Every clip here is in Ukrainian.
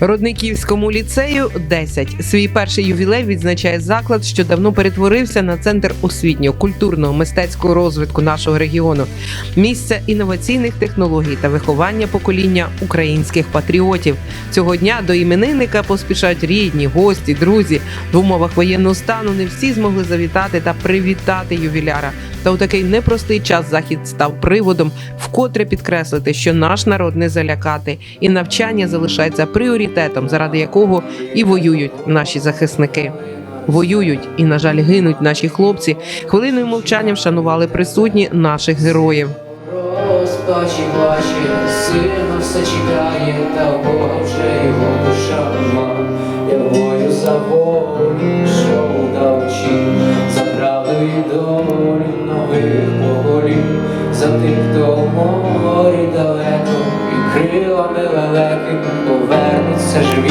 Родниківському ліцею 10. Свій перший ювілей відзначає заклад, що давно перетворився на центр освітнього, культурного, мистецького розвитку нашого регіону, місце інноваційних технологій та виховання покоління українських патріотів. Цього дня до іменинника поспішають рідні, гості, друзі. В умовах воєнного стану не всі змогли завітати та привітати ювіляра. Та у такий непростий час захід став приводом вкотре підкреслити, що наш народ не залякати, і навчання залишається пріоритетом, заради якого і воюють наші захисники. Воюють і, на жаль, гинуть наші хлопці. Хвилиною мовчання вшанували присутні наших героїв. Розпачі плаче, сина все чекає, та Бога вже його душа ма. Я бою за волю, що удавчі, за правду і долю нових поголів, за тих, хто в морі далеко, і крилами лелеки повернуться живі.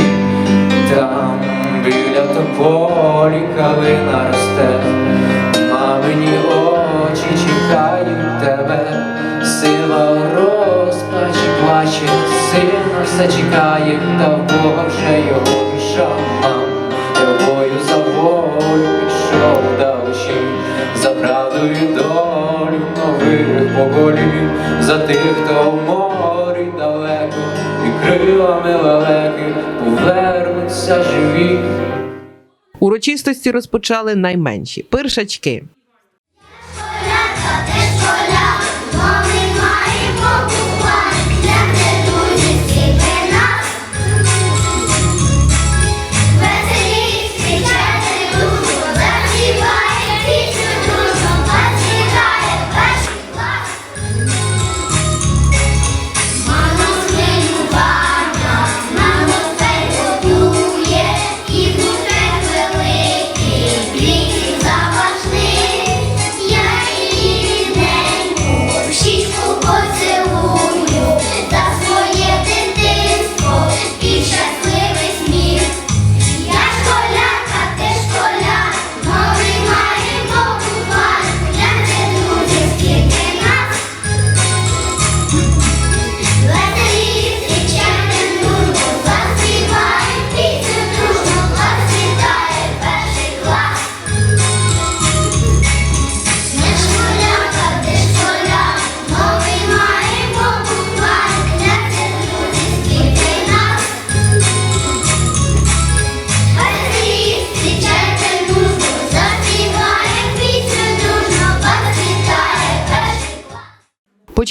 Там біля тополі калина росте, мамині очі чекають тебе, сила в розпачі плаче, сина все чекає, та в Бога вже його душа мам. Я в бою за волю пішов далечі, за правду і долю нових поколінь, за тих, хто в морі далеко, крилами лелеки повернуться живі. Урочистості розпочали найменші першачки.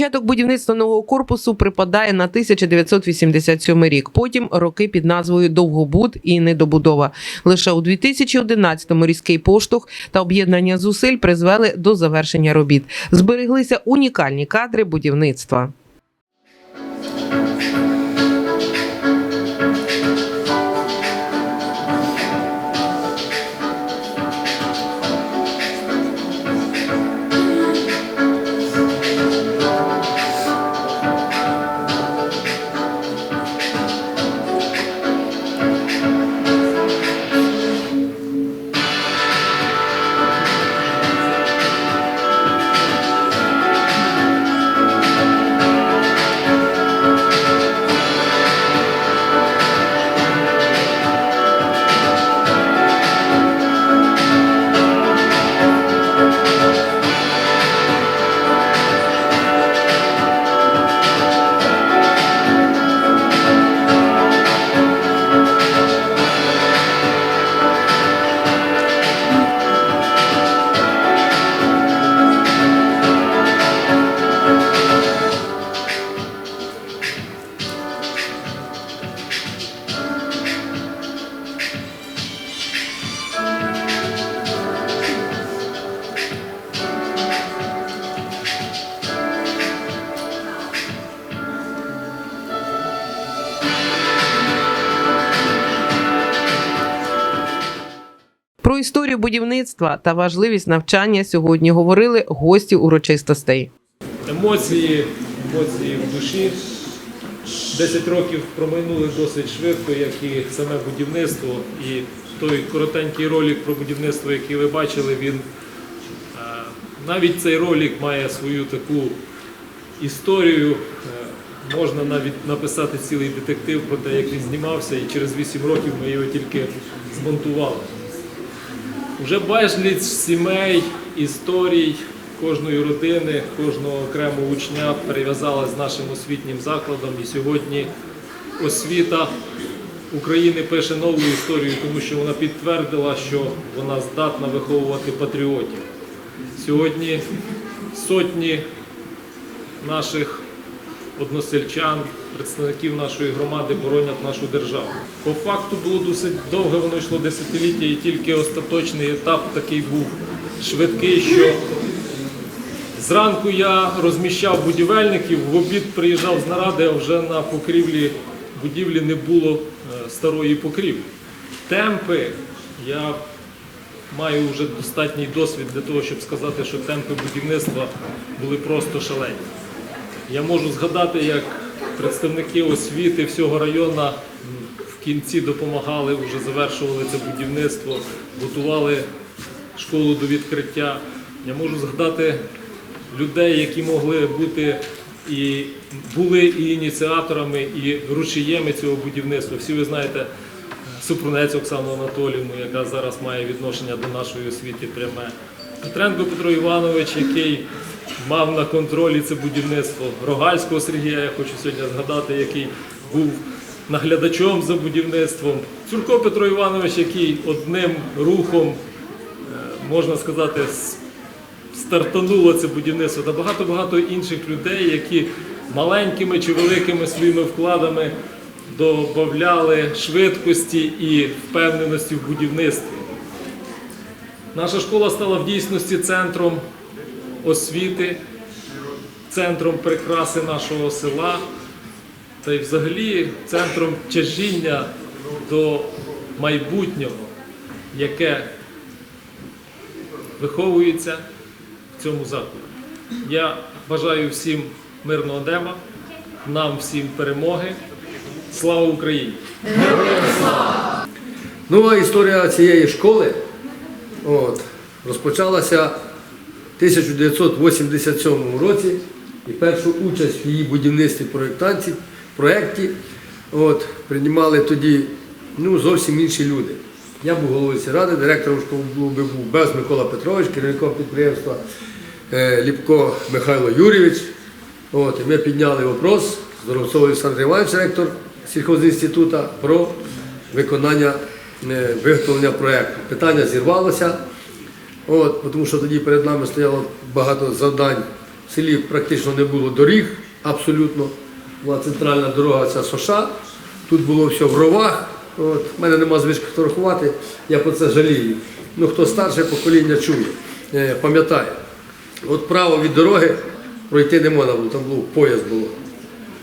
Початок будівництва нового корпусу припадає на 1987 рік. Потім роки під назвою Довгобуд і недобудова. Лише у 2011-му різкий поштовх та об'єднання зусиль призвели до завершення робіт. Збереглися унікальні кадри будівництва. Будівництва та важливість навчання сьогодні говорили гості урочистостей. емоції, емоції в душі. 10 років проминули досить швидко, як і саме будівництво. І той коротенький ролик про будівництво, який ви бачили, він е, навіть цей ролик має свою таку історію. Е, можна навіть написати цілий детектив про те, як він знімався, і через 8 років ми його тільки змонтували. Уже безліч сімей, історій кожної родини, кожного окремого учня перев'язали з нашим освітнім закладом. І сьогодні освіта України пише нову історію, тому що вона підтвердила, що вона здатна виховувати патріотів. Сьогодні сотні наших односельчан, представників нашої громади боронять нашу державу. По факту було досить довго, воно йшло десятиліття, і тільки остаточний етап такий був швидкий, що зранку я розміщав будівельників, в обід приїжджав з наради, а вже на покрівлі будівлі не було е, старої покрівлі. Темпи я маю вже достатній досвід для того, щоб сказати, що темпи будівництва були просто шалені. Я можу згадати, як представники освіти всього району в кінці допомагали, вже завершували це будівництво, готували школу до відкриття. Я можу згадати людей, які могли бути і були і ініціаторами, і рушієми цього будівництва. Всі ви знаєте Супрунець Оксану Анатоліївну, яка зараз має відношення до нашої освіти пряме. Петренко Петро Іванович, який мав на контролі це будівництво. Рогальського Сергія, я хочу сьогодні згадати, який був наглядачом за будівництвом. Цурко Петро Іванович, який одним рухом, е, можна сказати, стартануло це будівництво та багато-багато інших людей, які маленькими чи великими своїми вкладами додавали швидкості і впевненості в будівництві. Наша школа стала в дійсності центром освіти, центром прикраси нашого села та й взагалі центром тяжіння до майбутнього, яке виховується в цьому закладі. Я бажаю всім мирного неба, нам всім перемоги. Слава Україні! Ну, а історія цієї школи от, розпочалася в 1987 році і першу участь в її будівництві проєктантів, проєкті от, приймали тоді ну, зовсім інші люди. Я був головою ради, директором школи був, Без Микола Петрович, керівником підприємства е, Ліпко Михайло Юрійович. От, і ми підняли вопрос, Здоровцов Олександр Іванович, ректор сільхозінституту, про виконання виготовлення проєкту. Питання зірвалося, от, тому що тоді перед нами стояло багато завдань. В селі практично не було доріг, абсолютно. Була центральна дорога ця Соша. Тут було все в ровах. От. У мене нема звички фотографувати, я про це жалію. Ну, хто старше покоління чує, е, пам'ятає. От право від дороги пройти не можна було, там був пояс було.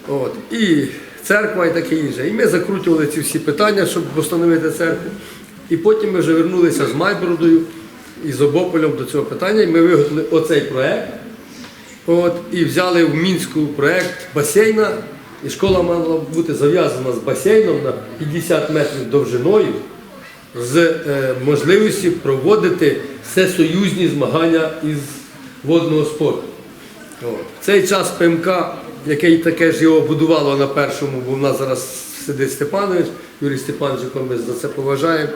От. І церква і таке інше. І ми закручували ці всі питання, щоб встановити церкву. І потім ми вже вернулися з Майбородою і з Обополем до цього питання. І ми виготовили оцей проект. От, і взяли в Мінську проект басейна. І школа мала бути зав'язана з басейном на 50 метрів довжиною з е, можливістю проводити всесоюзні змагання із водного спорту. В цей час ПМК, який таке ж його будувало на першому, бо в нас зараз сидить Степанович, Юрій Степанович, якого ми за це поважаємо,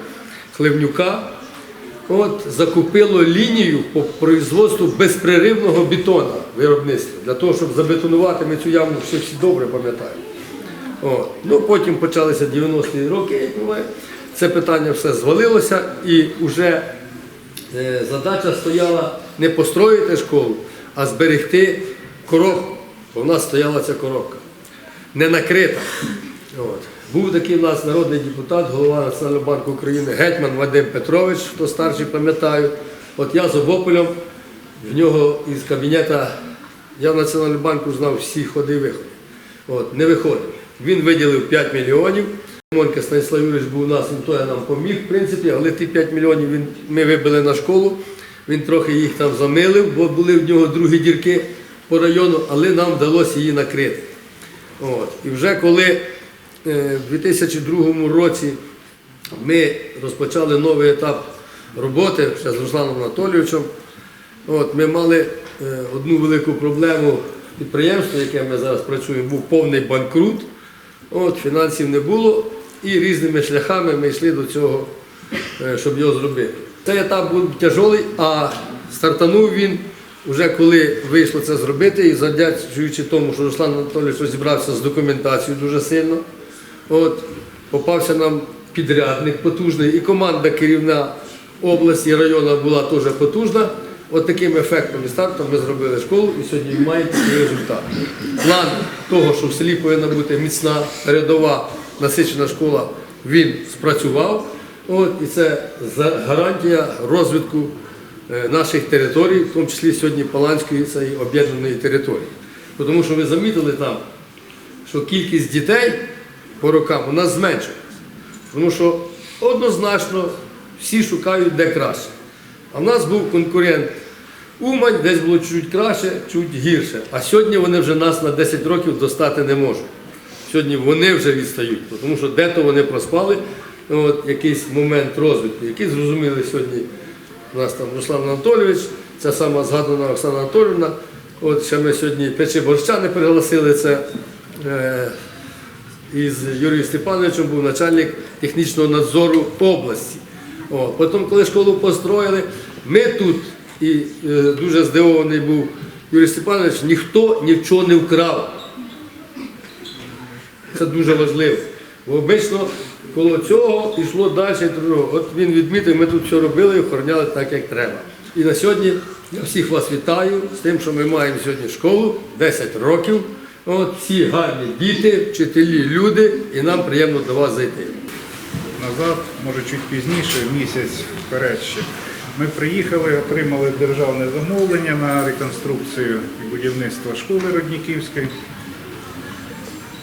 Хливнюка, от, закупило лінію по производству безпреривного бетона виробництва, для того, щоб забетонувати, ми цю яму всі, всі добре пам'ятаємо. Ну, потім почалися 90-ті роки, як буває. Це питання все звалилося і вже е, задача стояла не построїти школу, а зберегти коробку. В нас стояла ця коробка. Не накрита. От. Був такий у нас народний депутат, голова Національного банку України, гетьман Вадим Петрович, хто старший пам'ятаю. От я з Обополем, в нього із кабінета, я в Національному банку знав всі ходи і виходи. От, не виходив. Він виділив 5 мільйонів. Монька Станіслав Юрійович був у нас, він той нам поміг, в принципі, але ті 5 мільйонів він, ми вибили на школу. Він трохи їх там замилив, бо були в нього другі дірки по району, але нам вдалося її накрити. От. І вже коли е, в 2002 році ми розпочали новий етап роботи ще з Русланом Анатолійовичем, от, ми мали е, одну велику проблему підприємство, яке ми зараз працюємо, був повний банкрут. От, фінансів не було, і різними шляхами ми йшли до цього, е, щоб його зробити. Цей етап був тяжкий, а стартанув він вже коли вийшло це зробити, і завдячуючи тому, що Руслан Анатолійович розібрався з документацією дуже сильно. От, попався нам підрядник потужний, і команда керівна області району була теж потужна. От таким ефектом і стартом ми зробили школу і сьогодні маємо такий результат. План того, що в селі повинна бути міцна, рядова, насичена школа, він спрацював. От, і це гарантія розвитку наших територій, в тому числі сьогодні Паланської цієї об'єднаної території. Тому що ви замітили там, що кількість дітей по рокам у нас зменшується. Тому що однозначно всі шукають де краще. А в нас був конкурент Умань, десь було чуть краще, чуть гірше. А сьогодні вони вже нас на 10 років достати не можуть. Сьогодні вони вже відстають, тому що де-то вони проспали от, якийсь момент розвитку, який зрозуміли сьогодні у нас там Руслан Анатолійович, ця сама згадана Оксана Анатолівна. От ще ми сьогодні печі борща пригласили це. Е, із Юрієм Степановичем був начальник технічного надзору області. О, потім, коли школу построїли, ми тут, і е, дуже здивований був Юрій Степанович, ніхто ні в чого не вкрав. Це дуже важливо. Бо обично коло цього йшло далі. другого. От він відмітив, ми тут все робили і охороняли так, як треба. І на сьогодні я всіх вас вітаю з тим, що ми маємо сьогодні школу 10 років. От всі гарні діти, вчителі, люди, і нам приємно до вас зайти. назад, може чуть пізніше, місяць вперед ще. Ми приїхали, отримали державне замовлення на реконструкцію і будівництво школи Родніківської.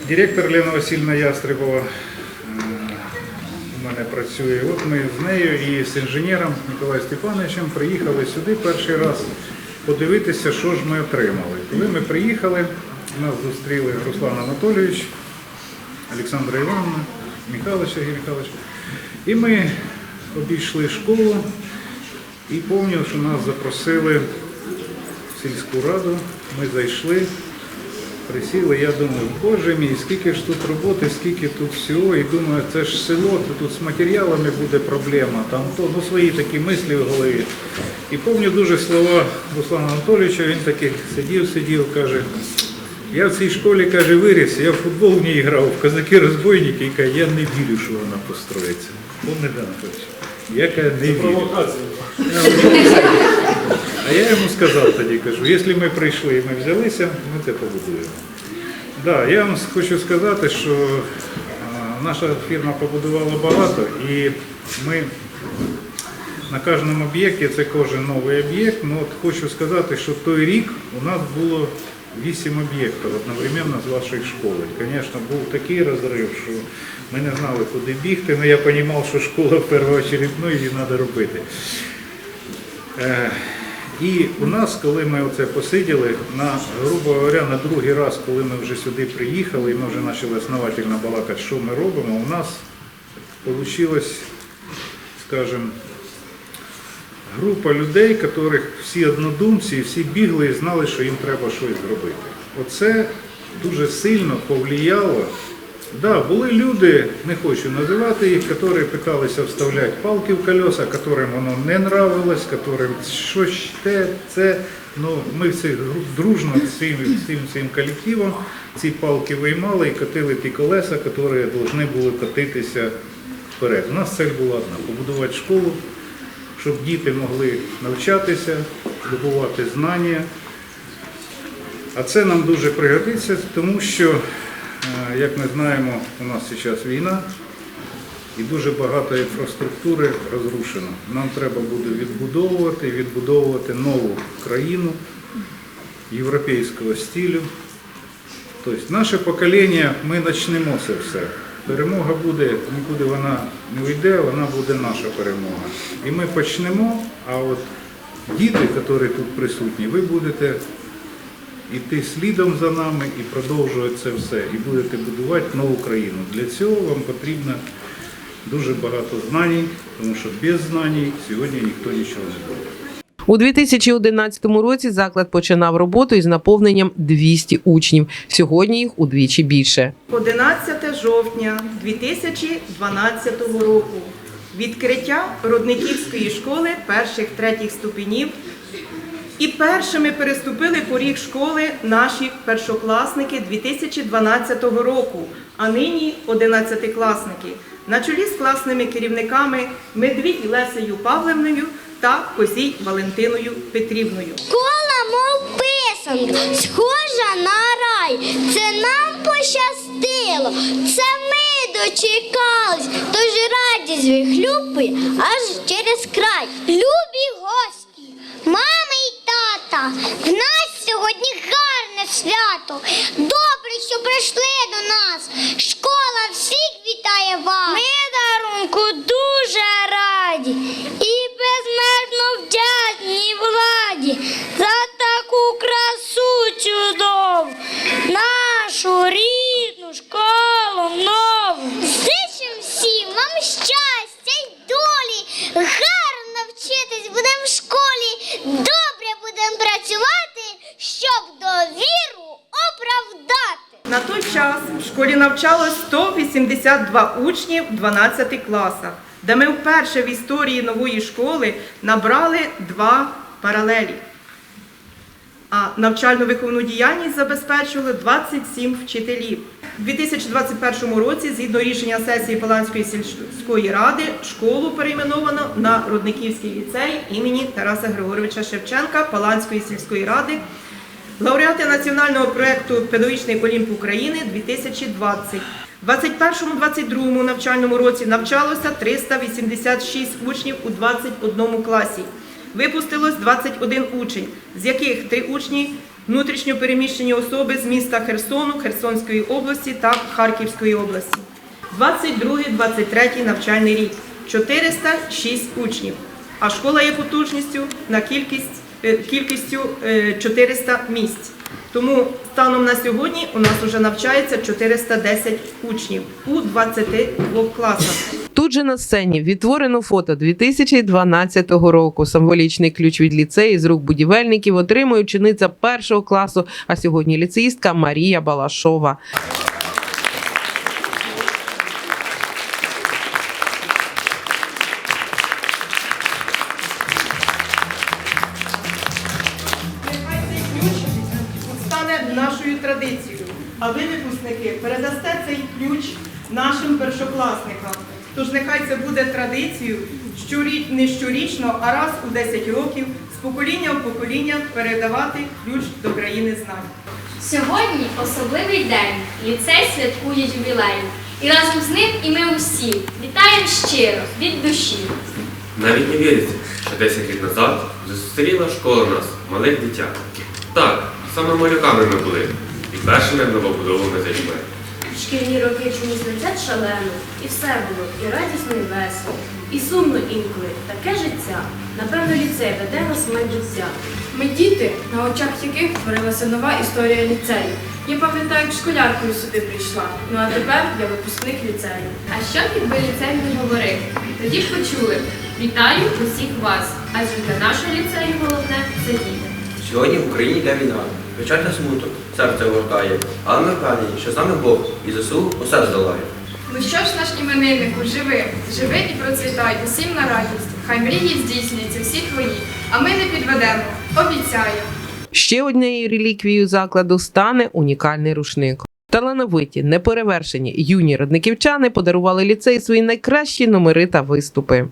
Директор Лена Васильівна Ястребова мене працює. От ми з нею і з інженером Миколаєм Степановичем приїхали сюди перший раз подивитися, що ж ми отримали. Коли ми приїхали, нас зустріли Руслан Анатолійович, Олександра Івановна, Михайлович Сергій Михайлович. І ми обійшли школу і пам'ятаю, що нас запросили в сільську раду. Ми зайшли, присіли. Я думаю, боже мій, скільки ж тут роботи, скільки тут всього. І думаю, це ж село, тут з матеріалами буде проблема. Там то ну, свої такі мислі в голові. І пам'ятаю дуже слова Руслана Анатолійовича, він такий сидів, сидів, каже. Я в цій школі, каже, виріс, я в футбол в ній грав, в казаки-розбойники, і каже, я не вірю, що вона построїться. Помните, Анатолійович? Я каже, не вірю. Провокація. А я йому сказав тоді, кажу, якщо ми прийшли і ми взялися, ми це побудуємо. Да, я вам хочу сказати, що наша фірма побудувала багато і ми на кожному об'єкті, це кожен новий об'єкт, ну от хочу сказати, що той рік у нас було вісім об'єктів одновременно з вашої школи. Звісно, був такий розрив, що ми не знали, куди бігти, але я розумів, що школа в першу ну, її треба робити. І у нас, коли ми оце посиділи, на, грубо говоря, на другий раз, коли ми вже сюди приїхали, і ми вже почали основательно балакати, що ми робимо, у нас вийшло, скажімо, група людей, яких всі однодумці, всі бігли і знали, що їм треба щось зробити. Оце дуже сильно повлияло. Да, були люди, не хочу називати їх, які питалися вставляти палки в колеса, яким воно не нравилось, яким щось те, це. Ну, ми всі дружно з цим, цим, колективом ці палки виймали і катили ті колеса, які повинні були катитися вперед. У нас цель була одна побудувати школу, щоб діти могли навчатися, здобувати знання. А це нам дуже пригодиться, тому що, як ми знаємо, у нас зараз війна і дуже багато інфраструктури розрушено. Нам треба буде відбудовувати, відбудовувати нову країну європейського стилю. Тобто наше покоління, ми почнемо це все. Перемога буде, нікуди вона не уйде, вона буде наша перемога. І ми почнемо, а от діти, які тут присутні, ви будете йти слідом за нами і продовжувати це все. І будете будувати нову країну. Для цього вам потрібно дуже багато знань, тому що без знань сьогодні ніхто нічого не робить. У 2011 році заклад починав роботу із наповненням 200 учнів. Сьогодні їх удвічі більше. 11 жовтня 2012 року. Відкриття Рудниківської школи перших третіх ступенів. І першими переступили поріг школи наші першокласники 2012 року, а нині 11-класники. На чолі з класними керівниками Медвідь Лесею Павлівною та Козій Валентиною Петрівною. Школа, мов писанка, схожа на рай. Це нам пощастило, це ми дочекались, тож радість вихлюпує аж через край. Любі гості, мами тата, в нас сьогодні гарне свято. Добре, що прийшли до нас. Школа всіх вітає вас. Ми дарунку дуже раді і безмежно вдячні владі за таку красу чудову, нашу рідну школу нову. Зичим всім вам щастя й долі, гарно вчитись будемо в школі, добре будемо працювати, щоб довіру оправдати. На той час в школі навчалось 182 учнів в 12 класах, де ми вперше в історії нової школи набрали два паралелі. А навчально-виховну діяльність забезпечували 27 вчителів. У 2021 році, згідно рішення сесії Паланської сільської ради, школу перейменовано на Рудниківський ліцей імені Тараса Григоровича Шевченка Паланської сільської ради Лауреати національного проєкту Педагогічний Олімп України 2020. У 21-22 навчальному році навчалося 386 учнів у 21 класі. Випустилось 21 учень, з яких 3 учні внутрішньо переміщені особи з міста Херсону, Херсонської області та Харківської області. 22-23 навчальний рік 406 учнів, а школа є потужністю на кількість кількістю е, 400 місць. Тому станом на сьогодні у нас вже навчається 410 учнів у 22 класах. Тут же на сцені відтворено фото 2012 року. Символічний ключ від ліцею з рук будівельників отримує учениця першого класу, а сьогодні ліцеїстка Марія Балашова. Нашим першокласникам. Тож нехай це буде традицією щорі- не щорічно, а раз у 10 років з покоління в покоління передавати ключ до країни знань. Сьогодні особливий день. Ліцей святкує ювілей. І разом з ним і ми усі вітаємо щиро від душі. Навіть не віриться, що 10 років назад зустріла школа нас, малих дитят. Так, саме малюками ми були і першими новобудовами зайшли. Шкільні роки чомусь летять шалено, і все було і радісно, і весело, і сумно інколи. Таке життя. Напевно, ліцей веде нас в майбуття. Ми діти, на очах яких творилася нова історія ліцею. Я пам'ятаю, як школяркою сюди прийшла. Ну а тепер я випускник ліцею. А що б якби ліцей не говорив? Тоді б почули. Вітаю усіх вас, адже для нашого ліцею головне це діти. Сьогодні в Україні йде війна. Печальний смуток, серце гортає, але ми впевнені, що саме Бог і ЗСУ усе здолає. Ну що ж наш імениннику, живи, живи і процвітай усім на радість. Хай мрії здійсняться всі твої, а ми не підведемо. Обіцяю. Ще однією реліквією закладу стане унікальний рушник. Талановиті, неперевершені юні родниківчани подарували ліцею свої найкращі номери та виступи.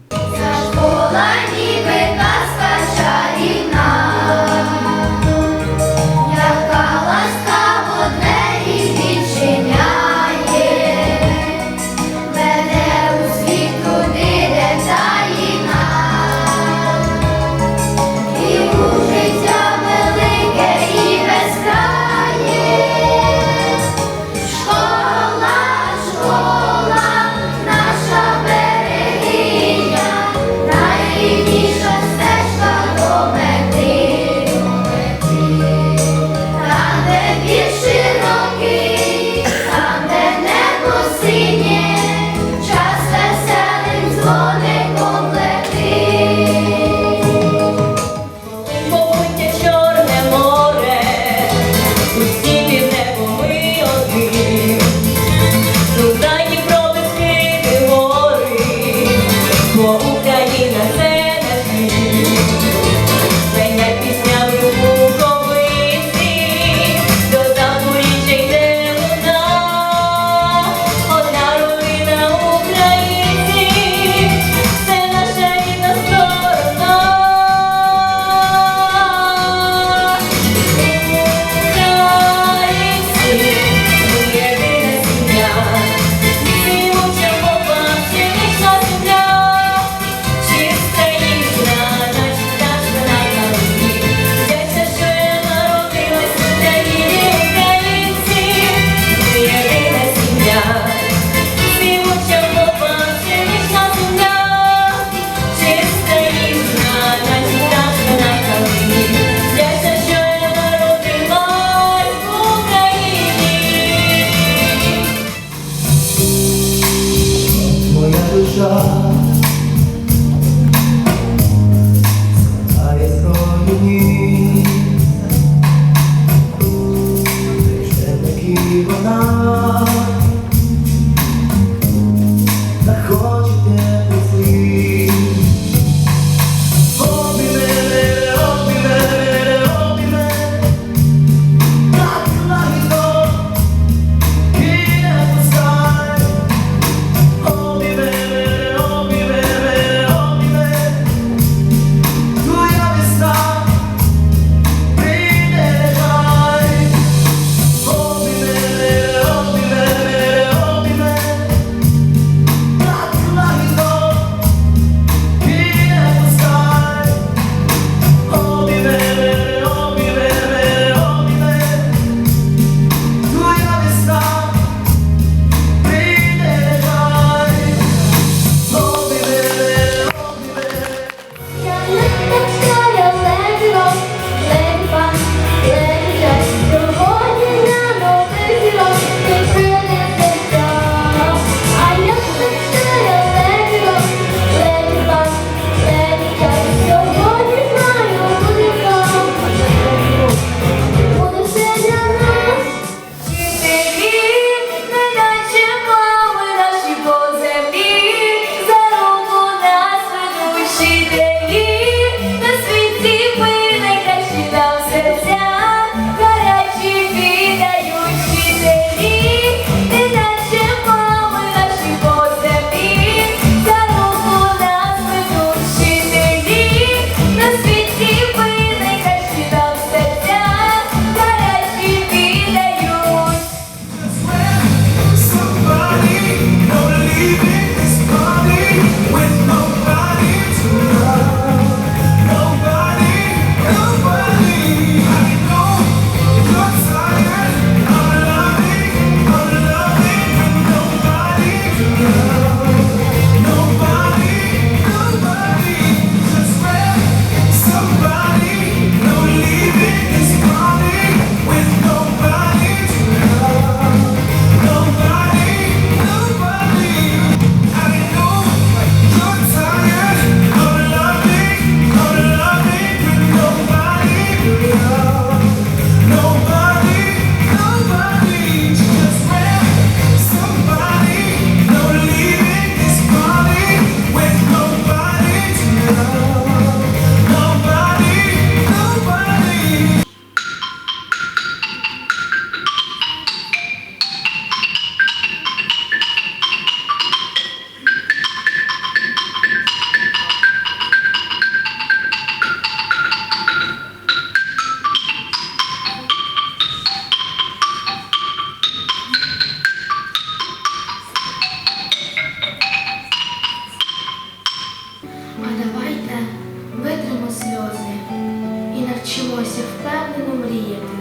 Навчимося впевнено мріяти,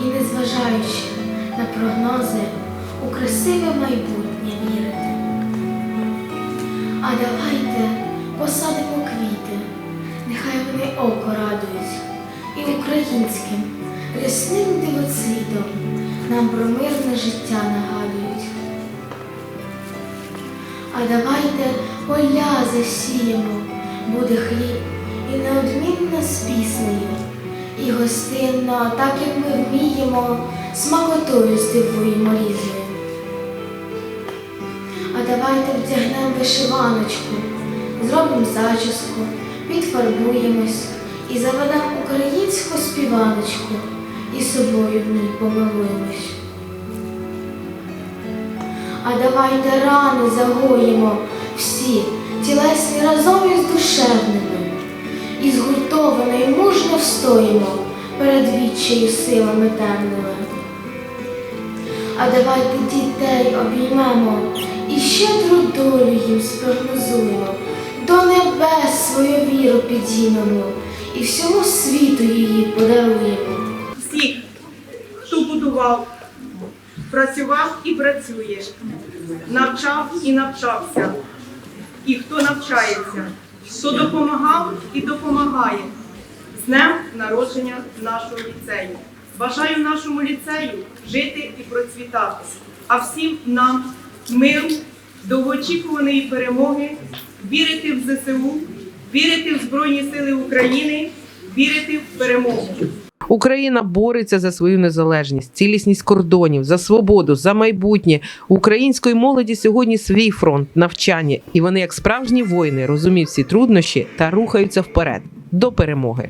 і незважаючи на прогнози, у красиве майбутнє вірити. А давайте посадимо квіти, нехай вони око радують, і українським рясним дивоцвітом нам про мирне життя нагадують. А давайте поля засіємо, буде хліб і неодмінно з піснею, і гостинно, так як ми вміємо, смакотою здивуємо різною. А давайте вдягнемо вишиваночку, зробимо зачіску, підфарбуємось і заведемо українську співаночку і собою в ній помилуємось. А давайте рани загоїмо всі, тілесні разом із душевними, і згуртовано й мужньо встоїмо перед відчаю силами темними. А давайте дітей обіймемо і щедру долю їм спрогнозуємо, до небес свою віру підіймемо і всьому світу її подаруємо. Всіх, хто будував, працював і працює, навчав і навчався, і хто навчається, хто допомагав і допомагає. З днем народження нашого ліцею. Бажаю нашому ліцею жити і процвітати, а всім нам миру, довгоочікуваної перемоги, вірити в ЗСУ, вірити в Збройні Сили України, вірити в перемогу. Україна бореться за свою незалежність, цілісність кордонів, за свободу, за майбутнє. Української молоді сьогодні свій фронт навчання, і вони, як справжні воїни, розуміють всі труднощі та рухаються вперед до перемоги.